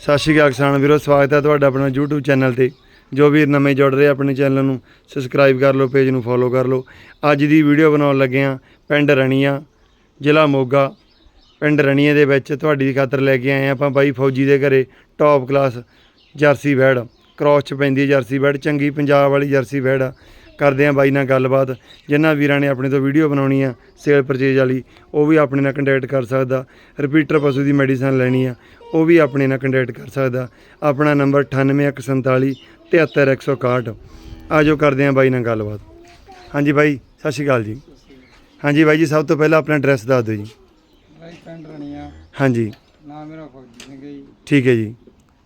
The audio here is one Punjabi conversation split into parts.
ਸਤਿ ਸ਼੍ਰੀ ਅਕਾਲ ਕਿਸਾਨ ਵੀਰੋ, ਸਵਾਗਤ ਹੈ ਤੁਹਾਡਾ ਆਪਣਾ YouTube ਚੈਨਲ ਤੇ। ਜੋ ਵੀਰ ਨਵੇਂ ਜੁੜ ਰਹੇ ਆਪਣੇ ਚੈਨਲ ਨੂੰ ਸਬਸਕ੍ਰਾਈਬ ਕਰ ਲਓ ਪੇਜ ਨੂੰ ਫੋਲੋ ਕਰ ਲਓ। ਅੱਜ ਦੀ ਵੀਡੀਓ ਬਣਾਉਣ ਲੱਗੇ ਆ ਪਿੰਡ ਰਣੀਆਂ, ਜ਼ਿਲ੍ਹਾ ਮੋਗਾ। ਪਿੰਡ ਰਣੀਆਂ ਦੇ ਵਿੱਚ ਤੁਹਾਡੀ ਖਾਤਰ ਲੈ ਕੇ ਆਏ ਹਾਂ ਆਪਾਂ ਬਾਈ ਫੌਜੀ ਦੇ ਘਰੇ ਟੌਪ ਕਲਾਸ ਜਰਸੀ ਵੈੜ ਕ੍ਰੋਸ ਚ ਪੈਂਦੀ ਹੈ ਜਰਸੀ ਵੈੜ ਚੰਗੀ ਪੰਜਾਬ ਵਾਲੀ ਜਰਸੀ ਵੈੜ ਆ। ਕਰਦੇ ਆ ਬਾਈ ਨਾਲ ਗੱਲਬਾਤ। ਜਿਨ੍ਹਾਂ ਵੀਰਾਂ ਨੇ ਆਪਣੇ ਤੋਂ ਵੀਡੀਓ ਬਣਾਉਣੀ ਆ ਸੇਲ ਪਰਚੇਜ ਵਾਲੀ ਉਹ ਵੀ ਆਪਣੇ ਨਾਲ ਕੰਟੈਕਟ ਕਰ ਸਕਦਾ। ਰਿਪੀਟਰ ਪਸ਼ੂ ਦੀ ਮੈਡੀਸਨ ਲੈਣੀ ਆ ਉਹ ਵੀ ਆਪਣੇ ਨਾਲ ਕੰਟੈਕਟ ਕਰ ਸਕਦਾ। ਆਪਣਾ ਨੰਬਰ 9847 73161 ਆਜੋ ਕਰਦੇ ਆ ਬਾਈ ਨਾਲ ਗੱਲਬਾਤ। ਹਾਂਜੀ ਬਾਈ ਸਤਿ ਸ਼੍ਰੀ ਅਕਾਲ ਜੀ। ਹਾਂਜੀ ਬਾਈ ਜੀ ਸਭ ਤੋਂ ਪਹਿਲਾਂ ਆਪਣਾ ਐਡਰੈਸ ਦੱਸ ਦਿਓ ਜੀ। ਭਾਈ ਪਿੰਡ ਰਣੀਆਂ। ਹਾਂਜੀ। ਨਾਮ ਮੇਰਾ ਫੌਜੀ ਸਿੰਘ ਹੈ ਜੀ। ਠੀਕ ਹੈ ਜੀ।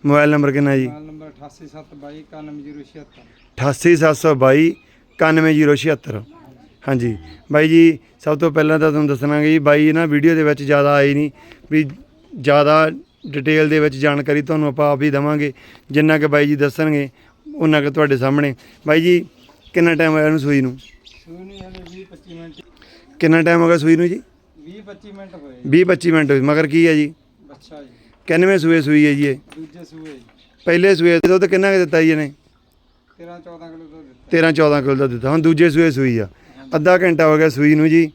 ਮੋਬਾਈਲ ਨੰਬਰ ਕਿੰਨਾ ਜੀ? ਮੋਬਾਈਲ ਨੰਬਰ 8872291076 88722 91076 ਹਾਂਜੀ ਬਾਈ ਜੀ ਸਭ ਤੋਂ ਪਹਿਲਾਂ ਤਾਂ ਤੁਹਾਨੂੰ ਦੱਸਣਾਗੇ ਜੀ ਬਾਈ ਨਾ ਵੀਡੀਓ ਦੇ ਵਿੱਚ ਜ਼ਿਆਦਾ ਆਈ ਨਹੀਂ ਵੀ ਜ਼ਿਆਦਾ ਡਿਟੇਲ ਦੇ ਵਿੱਚ ਜਾਣਕਾਰੀ ਤੁਹਾਨੂੰ ਆਪਾਂ ਆਪ ਹੀ ਦਵਾਂਗੇ ਜਿੰਨਾ ਕਿ ਬਾਈ ਜੀ ਦੱਸਣਗੇ ਉਹਨਾਂ ਕਿ ਤੁਹਾਡੇ ਸਾਹਮਣੇ ਬਾਈ ਜੀ ਕਿੰਨਾ ਟਾਈਮ ਹੋਇਆ ਇਹਨੂੰ ਸੂਈ ਨੂੰ ਸੂਨੀ ਹਲੇ 20 25 ਮਿੰਟ ਕਿੰਨਾ ਟਾਈਮ ਹੋ ਗਿਆ ਸੂਈ ਨੂੰ ਜੀ 20 25 ਮਿੰਟ ਹੋਏ 20 25 ਮਿੰਟ ਹੋਏ ਮਗਰ ਕੀ ਹੈ ਜੀ ਬੱਚਾ ਜੀ ਕਿੰਨਵੇਂ ਸੂਏ ਸੂਈ ਹੈ ਜੀ ਇਹ ਦੂਜੇ ਸੂਏ ਪਹਿਲੇ ਸੂਏ ਦਾ ਦੁੱਧ ਕਿੰਨਾ ਕੁ ਦਿੱਤਾ ਜੀ ਇਹਨੇ 13 14 ਕਿਲੋ ਦੁੱਧ ਦਿੱਤਾ। 13 14 ਕਿਲੋ ਦਾ ਦਿੱਤਾ। ਹੁਣ ਦੂਜੇ ਸੂਏ ਸੂਈ ਆ। ਅੱਧਾ ਘੰਟਾ ਹੋ ਗਿਆ ਸੂਈ ਨੂੰ ਜੀ।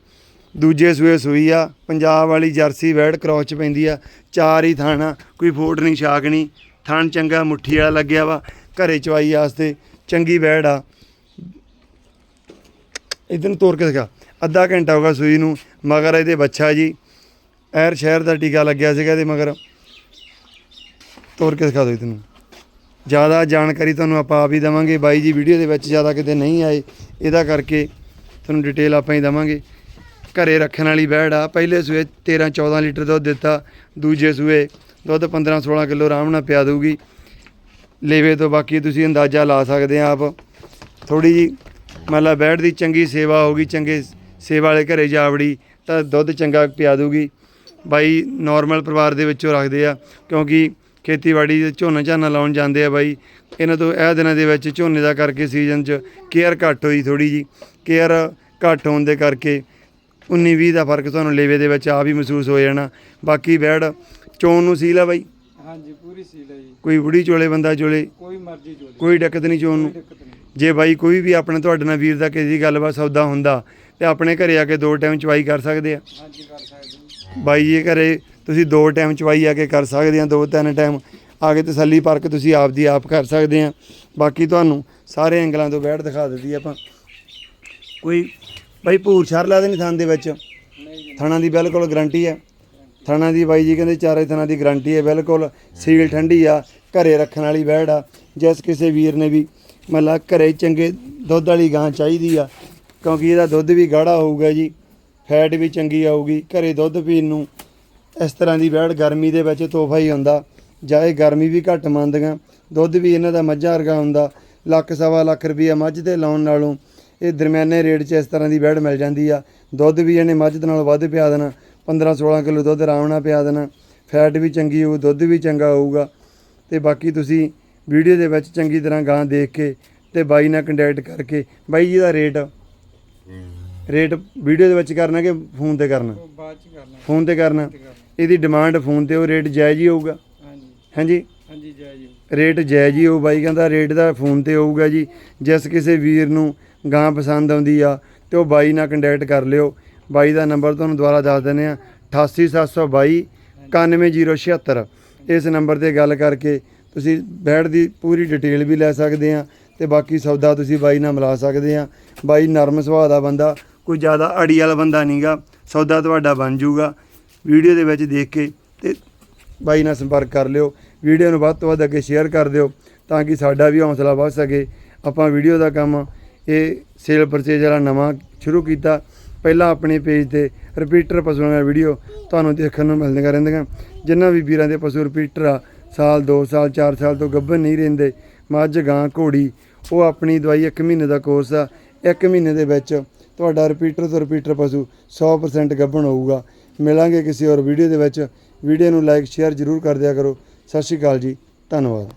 ਦੂਜੇ ਸੂਏ ਸੂਈ ਆ। ਪੰਜਾਬ ਵਾਲੀ ਜਰਸੀ ਵੈੜ ਕ੍ਰੋਸ ਚ ਪੈਂਦੀ ਆ। ਚਾਰ ਹੀ ਥਾਣਾ, ਕੋਈ ਫੋਟ ਨਹੀਂ, ਛਾਕ ਨਹੀਂ। ਥਾਣ ਚੰਗਾ, ਮੁੱਠੀ ਵਾਲਾ ਲੱਗਿਆ ਵਾ। ਘਰੇ ਚਵਾਈ ਵਾਸਤੇ ਚੰਗੀ ਵੈੜ ਆ। ਇਧਰ ਨੂੰ ਤੋੜ ਕੇ ਦਿਖਾ। ਅੱਧਾ ਘੰਟਾ ਹੋ ਗਿਆ ਸੂਈ ਨੂੰ। ਮਗਰ ਇਹਦੇ ਬੱਚਾ ਜੀ। ਐਰ ਸ਼ਹਿਰ ਦਾ ਟੀਕਾ ਲੱਗਿਆ ਸੀਗਾ ਇਹਦੇ ਮਗਰ। ਤੋੜ ਕੇ ਦਿਖਾ ਦਿਓ ਇਹਨੂੰ ਜ਼ਿਆਦਾ ਜਾਣਕਾਰੀ ਤੁਹਾਨੂੰ ਆਪਾਂ ਆਪ ਹੀ ਦੇਵਾਂਗੇ। ਬਾਈ ਜੀ ਵੀਡੀਓ ਦੇ ਵਿੱਚ ਜ਼ਿਆਦਾ ਕਿਤੇ ਨਹੀਂ ਆਏ, ਇਹਦਾ ਕਰਕੇ ਤੁਹਾਨੂੰ ਡਿਟੇਲ ਆਪਾਂ ਹੀ ਦੇਵਾਂਗੇ। ਘਰੇ ਰੱਖਣ ਵਾਲੀ ਬੈੜ ਆ, ਪਹਿਲੇ ਸੂਏ 13 14 ਲੀਟਰ ਦੁੱਧ ਦਿੱਤਾ, ਦੂਜੇ ਸੂਏ ਦੁੱਧ 15 16 ਕਿਲੋ ਆਰਾਮ ਨਾਲ ਪਿਆ ਦਊਗੀ। ਲੇਵੇ ਤੋਂ ਬਾਕੀ ਤੁਸੀਂ ਅੰਦਾਜ਼ਾ ਲਾ ਸਕਦੇ ਆ ਆਪ। ਥੋੜੀ ਜੀ ਮਤਲਬ ਬੈੜ ਦੀ ਚੰਗੀ ਸੇਵਾ ਹੋਗੀ ਚੰਗੇ ਸੇਵਾ ਵਾਲੇ ਘਰੇ ਜਾਵੜੀ ਤਾਂ ਦੁੱਧ ਚੰਗਾ ਪਿਆ ਦਊਗੀ। ਬਾਈ ਨਾਰਮਲ ਪਰਿਵਾਰ ਦੇ ਵਿੱਚੋਂ ਰੱਖਦੇ ਆ, ਕਿਉਂਕਿ ਖੇਤੀਬਾੜੀ ਦੇ ਝੋਨਾ ਝਾਨਾ ਲਾਉਣ ਜਾਂਦੇ ਆ ਬਾਈ। ਇਹਨਾਂ ਤੋਂ ਇਹ ਦਿਨਾਂ ਦੇ ਵਿੱਚ ਝੋਨੇ ਦਾ ਕਰਕੇ ਸੀਜ਼ਨ 'ਚ ਕੇਅਰ ਘੱਟ ਹੋਈ ਥੋੜੀ ਜੀ ਕੇਅਰ ਘੱਟ ਹੋਣ ਦੇ ਕਰਕੇ 19 20 ਦਾ ਫ਼ਰਕ ਤੁਹਾਨੂੰ ਲੇਵੇ ਦੇ ਵਿੱਚ ਆ ਵੀ ਮਹਿਸੂਸ ਹੋ ਜਾਣਾ। ਬਾਕੀ ਬੈੜ ਚੋਣ ਨੂੰ ਸੀਲ ਆ ਬਾਈ। ਹਾਂਜੀ ਪੂਰੀ ਸੀਲ ਹੈ ਜੀ। ਕੋਈ ਬੁੜੀ ਚੋਲੇ ਬੰਦਾ ਚੋਲੇ ਕੋਈ ਮਰਜ਼ੀ ਚੋਲੇ। ਕੋਈ ਦਿੱਕਤ ਨਹੀਂ ਚੋਣ ਨੂੰ। ਜੇ ਬਾਈ ਕੋਈ ਵੀ ਆਪਣੇ ਤੁਹਾਡੇ ਨਾਲ ਵੀਰ ਦਾ ਕਿਸੇ ਦੀ ਗੱਲਬਾਤ ਸੌਦਾ ਹੁੰਦਾ ਤੇ ਆਪਣੇ ਘਰੇ ਆ ਕੇ ਦੋ ਟਾਈਮ ਚਵਾਈ ਕਰ ਸਕਦੇ ਆ। ਹਾਂਜੀ ਕਰ ਸਕਦੇ ਬਾਈ ਜੀ ਘਰੇ ਤੁਸੀਂ ਦੋ ਟਾਈਮ ਚਵਾਈ ਆ ਕੇ ਕਰ ਸਕਦੇ ਆ, ਦੋ ਤਿੰਨ ਟਾਈਮ। ਆ ਕੇ ਤਸੱਲੀ ਪਰਖ ਤੁਸੀਂ ਆਪ ਦੀ ਆਪ ਕਰ ਸਕਦੇ ਆ। ਬਾਕੀ ਤੁਹਾਨੂੰ ਸਾਰੇ ਐਂਗਲਾਂ ਤੋਂ ਬੈਠ ਦਿਖਾ ਦਿੱਤੀ ਆਪਾਂ। ਕੋਈ ਬਾਈ ਭੂਰ ਛਰ ਲਾ ਦੇ ਨਹੀਂ ਥਾਂ ਦੇ ਵਿੱਚ। ਨਹੀਂ ਥਾਣਾ ਦੀ ਬਿਲਕੁਲ ਗਰੰਟੀ ਹੈ ਥਾਣਾ ਦੀ ਬਾਈ ਜੀ ਕਹਿੰਦੇ ਚਾਰੇ ਥਾਣਾ ਦੀ ਗਰੰਟੀ ਹੈ ਬਿਲਕੁਲ। ਸੀਲ ਠੰਡੀ ਆ, ਘਰੇ ਰੱਖਣ ਵਾਲੀ ਬੈੜ ਆ। ਜਿਸ ਕਿਸੇ ਵੀਰ ਨੇ ਵੀ ਮਤਲਬ ਘਰੇ ਚੰਗੇ ਦੁੱਧ ਵਾਲੀ ਗਾਂ ਚਾਹੀਦੀ ਆ, ਕਿਉਂਕਿ ਇਹਦਾ ਦੁੱਧ ਵੀ ਗਾੜਾ ਹੋਊਗਾ ਜੀ। ਫੈਟ ਵੀ ਚੰਗੀ ਆਊਗੀ, ਘਰੇ ਦੁੱਧ ਪੀਣ ਨੂੰ ਇਸ ਤਰ੍ਹਾਂ ਦੀ ਵੈੜ ਗਰਮੀ ਦੇ ਵਿੱਚ ਤੋਹਫਾ ਹੀ ਹੁੰਦਾ। ਜਾਂ ਇਹ ਗਰਮੀ ਵੀ ਘੱਟ ਮੰਨਦੀਆਂ, ਦੁੱਧ ਵੀ ਇਹਨਾਂ ਦਾ ਮੱਝਾਂ ਵਰਗਾ ਹੁੰਦਾ। ਲੱਖ ਸਵਾ ਲੱਖ ਰੁਪਈਆ ਮੱਝ ਤੇ ਲਾਉਣ ਨਾਲੋਂ ਇਹ ਦਰਮਿਆਨੇ ਰੇਟ 'ਚ ਇਸ ਤਰ੍ਹਾਂ ਦੀ ਵੈੜ ਮਿਲ ਜਾਂਦੀ ਆ। ਦੁੱਧ ਵੀ ਇਹਨੇ ਮੱਝ ਦੇ ਨਾਲੋਂ ਵੱਧ ਪਿਆ ਦੇਣਾ 15 16 ਕਿਲੋ ਦੁੱਧ ਆਰਾਮ ਨਾਲ ਪਿਆ ਦੇਣਾ। ਫੈਟ ਵੀ ਚੰਗੀ ਹੋਊ, ਦੁੱਧ ਵੀ ਚੰਗਾ ਹੋਊਗਾ। ਤੇ ਬਾਕੀ ਤੁਸੀਂ ਵੀਡੀਓ ਦੇ ਵਿੱਚ ਚੰਗੀ ਤਰ੍ਹਾਂ ਗਾਂ ਦੇਖ ਕੇ ਤੇ ਬਾਈ ਨਾਲ ਕੰਟੈਕਟ ਕਰਕੇ ਬਾਈ ਜੀ ਦਾ ਰੇਟ ਰੇਟ ਵੀਡੀਓ ਦੇ ਵਿੱਚ ਕਰਨਾ ਕਿ ਫੋਨ ਤੇ ਕਰਨਾ? ਉਹ ਬਾਅਦ ਚ ਕਰਨਾ। ਫੋਨ ਤੇ ਕਰਨਾ। ਇਹਦੀ ਡਿਮਾਂਡ ਫੋਨ ਤੇ ਉਹ ਰੇਟ ਜਾਇਜ਼ ਹੀ ਹੋਊਗਾ। ਹਾਂਜੀ। ਹਾਂਜੀ? ਹਾਂਜੀ ਜੈ ਜੀ ਰੇਟ ਜਾਇਜ਼ ਹੀ ਹੋਊ। ਬਾਈ ਕਹਿੰਦਾ ਰੇਟ ਦਾ ਫੋਨ ਤੇ ਹੋਊਗਾ ਜੀ। ਜਿਸ ਕਿਸੇ ਵੀਰ ਨੂੰ ਗਾਂ ਪਸੰਦ ਆਉਂਦੀ ਆ ਤੇ ਉਹ ਬਾਈ ਨਾਲ ਕੰਟੈਕਟ ਕਰ ਲਿਓ। ਬਾਈ ਦਾ ਨੰਬਰ ਤੁਹਾਨੂੰ ਦੁਬਾਰਾ ਦੱਸ ਦਿੰਦੇ ਆ 88722 91076 ਇਸ ਨੰਬਰ ਤੇ ਗੱਲ ਕਰਕੇ ਤੁਸੀਂ ਬੈਡ ਦੀ ਪੂਰੀ ਡਿਟੇਲ ਵੀ ਲੈ ਸਕਦੇ ਆ ਤੇ ਬਾਕੀ ਸੌਦਾ ਤੁਸੀਂ ਬਾਈ ਨਾਲ ਮਿਲਾ ਸਕਦੇ ਆ ਬਾਈ ਨਰਮ ਸੁਭਾਅ ਦਾ ਬੰਦਾ। ਕੋਈ ਜ਼ਿਆਦਾ ਅੜੀ ਵਾਲਾ ਬੰਦਾ ਨਹੀਂਗਾ ਸੌਦਾ ਤੁਹਾਡਾ ਬਣ ਜਾਊਗਾ। ਵੀਡੀਓ ਦੇ ਵਿੱਚ ਦੇਖ ਕੇ ਤੇ ਬਾਈ ਨਾਲ ਸੰਪਰਕ ਕਰ ਲਿਓ। ਵੀਡੀਓ ਨੂੰ ਵੱਧ ਤੋਂ ਵੱਧ ਅੱਗੇ ਸ਼ੇਅਰ ਕਰ ਦਿਓ ਤਾਂ ਕਿ ਸਾਡਾ ਵੀ ਹੌਸਲਾ ਵੱਧ ਸਕੇ। ਆਪਾਂ ਵੀਡੀਓ ਦਾ ਕੰਮ ਇਹ ਸੇਲ ਪਰਚੇਜ ਵਾਲਾ ਨਵਾਂ ਸ਼ੁਰੂ ਕੀਤਾ। ਪਹਿਲਾਂ ਆਪਣੇ ਪੇਜ ਤੇ ਰਿਪੀਟਰ ਪਸ਼ੂਆਂ ਦੀਆਂ ਵੀਡੀਓ ਤੁਹਾਨੂੰ ਦੇਖਣ ਨੂੰ ਮਿਲਦੀਆਂ ਰਹਿੰਦੀਆਂ। ਜਿਨ੍ਹਾਂ ਵੀ ਵੀਰਾਂ ਦੇ ਪਸ਼ੂ ਰਿਪੀਟਰ ਆ, ਸਾਲ 2 ਸਾਲ 4 ਸਾਲ ਤੋਂ ਗੱਭਣ ਨਹੀਂ ਰਹਿੰਦੇ। ਮੱਝ, ਗਾਂ, ਘੋੜੀ, ਉਹ ਆਪਣੀ ਦਵਾਈ 1 ਮਹੀਨੇ ਦਾ ਕੋਰਸ ਆ। 1 ਮਹੀਨੇ ਦੇ ਵਿੱਚ ਤੁਹਾਡਾ ਰਿਪੀਟਰ ਤੋਂ ਰਿਪੀਟਰ ਪਸ਼ੂ 100% ਗੱਭਣ ਹੋਊਗਾ। ਮਿਲਾਂਗੇ ਕਿਸੇ ਹੋਰ ਵੀਡੀਓ ਦੇ ਵਿੱਚ। ਵੀਡੀਓ ਨੂੰ ਲਾਈਕ ਸ਼ੇਅਰ ਜ਼ਰੂਰ ਕਰ ਦਿਆ ਕਰੋ। ਸਤਿ ਸ਼੍ਰੀ ਅਕਾਲ ਜੀ। ਧੰਨਵਾਦ।